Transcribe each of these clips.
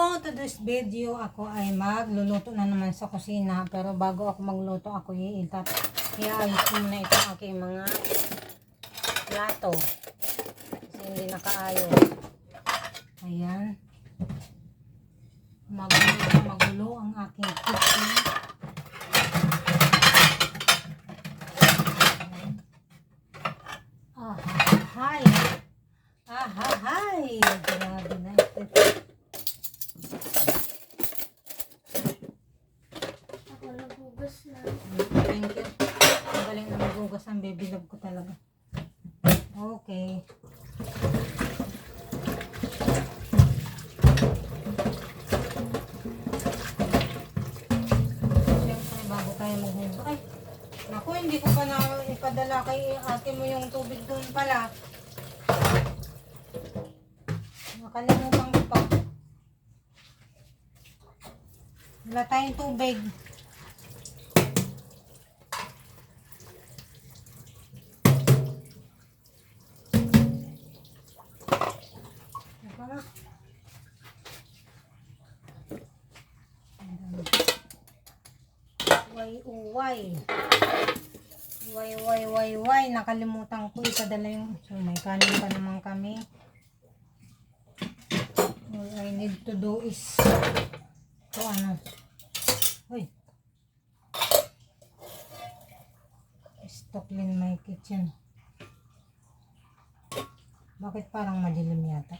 For today's video, ako ay magluluto na naman sa kusina. Pero bago ako magluto, ako iitat. Iayos ko muna itong aking mga plato. Kasi hindi nakaayos. Ayan. Magulo magulo ang aking kitchen. Ah, hi. Ah, hi. Grabe na ito. Ako nagugas na. Thank you. Ang galing na magugas ang baby love ko talaga. Okay. Siyempre, bago tayo maghugas. Ay, naku, hindi ko pa na ipadala kay ate mo yung tubig doon pala. Nakalimutan ko pa. Wala tayong tubig. Uway, uway. Uway, uway, uway, uway. Nakalimutan ko ipadala yung... So, may kanin pa naman kami. All I need to do is... to ano... Uy. Stock in my kitchen. Bakit parang madilim yata?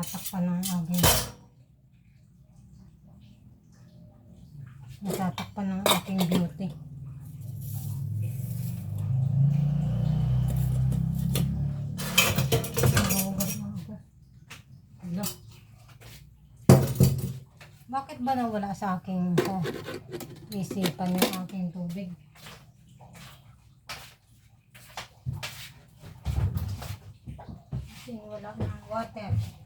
Natatakpan ng aking natatakpan ng aking beauty. Hala. Bakit ba nawala sa aking sa isipan yung aking tubig? Kasi wala ng water.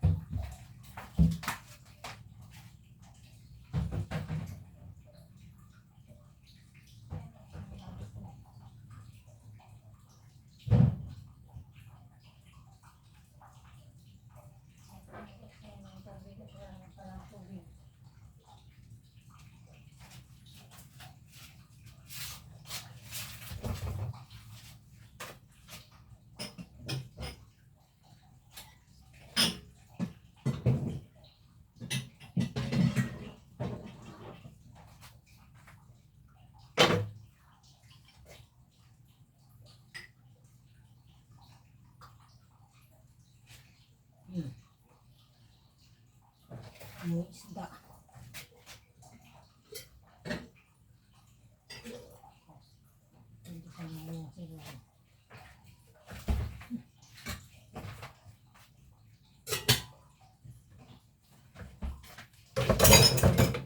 Yung isda. Hindi ka na yun siguro.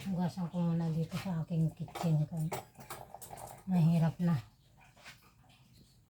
Hugasan ko muna dito sa aking kitchen. Mahirap na.